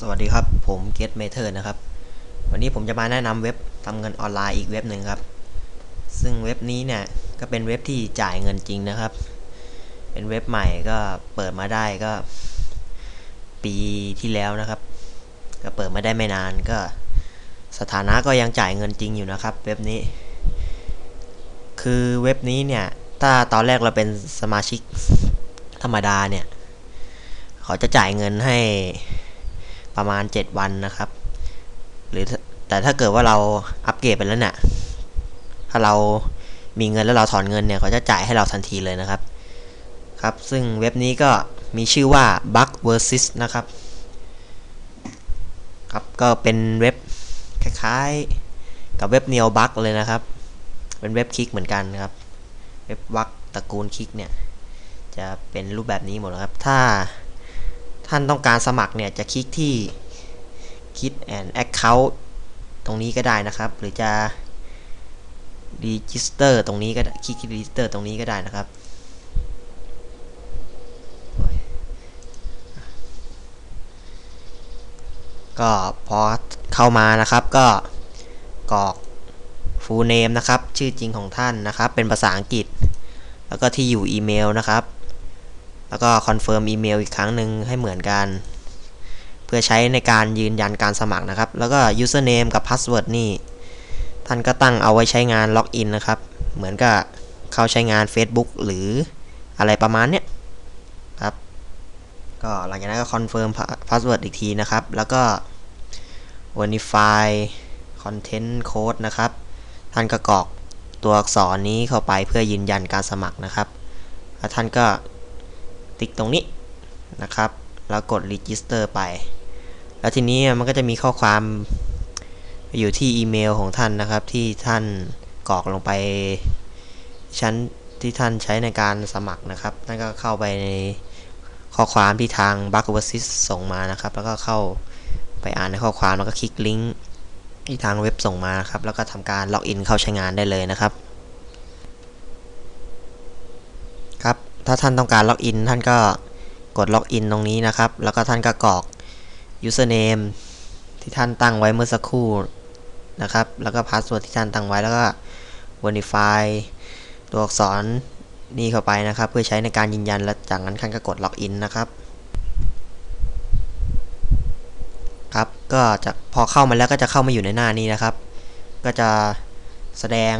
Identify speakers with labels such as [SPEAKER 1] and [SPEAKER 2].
[SPEAKER 1] สวัสดีครับ ผม Get m a t e r นะครับ วันนี้ผมจะมาแนะนำเว็บทำเงินออนไลน์อีกเว็บหนึ่งครับ ซึ่งเว็บนี้เนี่ยก็เป็นเว็บที่จ่ายเงินจริงนะครับ เป็นเว็บใหม่ก็เปิดมาได้ก็ ปีที่แล้วนะครับ ก็เปิดมาได้ไม่นานก็ สถานะก็ยังจ่ายเงินจริงอยู่นะครับ เว็บนี้ คือเว็บนี้เนี่ยถ้าตอนแรกเราเป็นสมาชิกธรรมดาเนี่ย เขาจะจ่ายเงินให้ ประมาณ 7 วันนะครับ หรือแต่ถ้าเกิดว่าเราอัปเกรดไปแล้วเนี่ยถ้าเรามีเงินแล้วเราถอนเงินเนี่ยเขาจะจ่ายให้เราทันทีเลยนะครับ ครับ ซึ่งเว็บนี้ก็มีชื่อว่า Bug versus นะครับ ครับก็เป็นเว็บคล้ายๆ กับเว็บ Neo Bug เลยนะครับ เป็นเว็บคลิกเหมือนกันครับ เว็บวักตระกูลคลิกเนี่ย จะเป็นรูปแบบนี้หมดนะครับ ถ้า ท่านต้องการสมัครเนี่ยจะคลิกที่ Kit and Account ตรงนี้ก็ได้นะครับ หรือจะ Register ตรงนี้ก็ได้คลิกที่ Register ตรงนี้ก็ได้นะครับก็พอเข้ามานะครับก็กรอก full name นะครับ ชื่อจริงของท่านนะครับ เป็นภาษาอังกฤษ แล้วก็ที่อยู่อีเมลนะครับ แล้วก็คอนเฟิร์มอีเมลอีกครั้งหนึ่งให้เหมือนกัน เพื่อใช้ในการยืนยันการสมัครนะครับ แล้วก็ username กับ password นี่ ท่านก็ตั้งเอาไว้ใช้งานล็อกอินนะครับ เหมือนกับเข้าใช้งาน Facebook หรืออะไรประมาณเนี้ยครับ ก็หลังจากนั้นก็คอนเฟิร์มพาสเวิร์ดอีกทีนะครับ แล้วก็ verify content code นะครับ ท่านก็กรอกตัวอักษรนี้เข้าไปเพื่อยืนยันการสมัครนะครับ แล้วท่านก็ ติ๊กตรงนี้นะครับ แล้วกด register ไป แล้วทีนี้มันก็จะมีข้อความอยู่ที่อีเมลของท่านนะครับที่ท่านกรอกลงไปชั้นที่ท่านใช้ในการสมัครนะครับท่นก็เข้าไปในข้อความที่ทาง b u g o v e r s y s ส่งมานะครับ แล้วก็เข้าไปอ่านในข้อความแล้วก็คลิกลิงก์ที่ทางเว็บส่งมานะครับ แล้วก็ทำการล็อกอินเข้าใช้งานได้เลยนะครับ ครับ ถ้าท่านต้องการล็อกอินท่านก็กดล็อกอินตรงนี้นะครับ แล้วก็ท่านก็กรอก username ที่ท่านตั้งไว้เมื่อสักครู่นะครับ แล้วก็ password ที่ท่านตั้งไว้แล้วก็ verify ตัวอักษรนี่เข้าไปนะครับ เพื่อใช้ในการยืนยันและจากนั้นท่านก็กดล็อกอินนะครับครับก็จะพอเข้ามาแล้วก็จะเข้ามาอยู่ในหน้านี้นะครับ ก็จะแสดง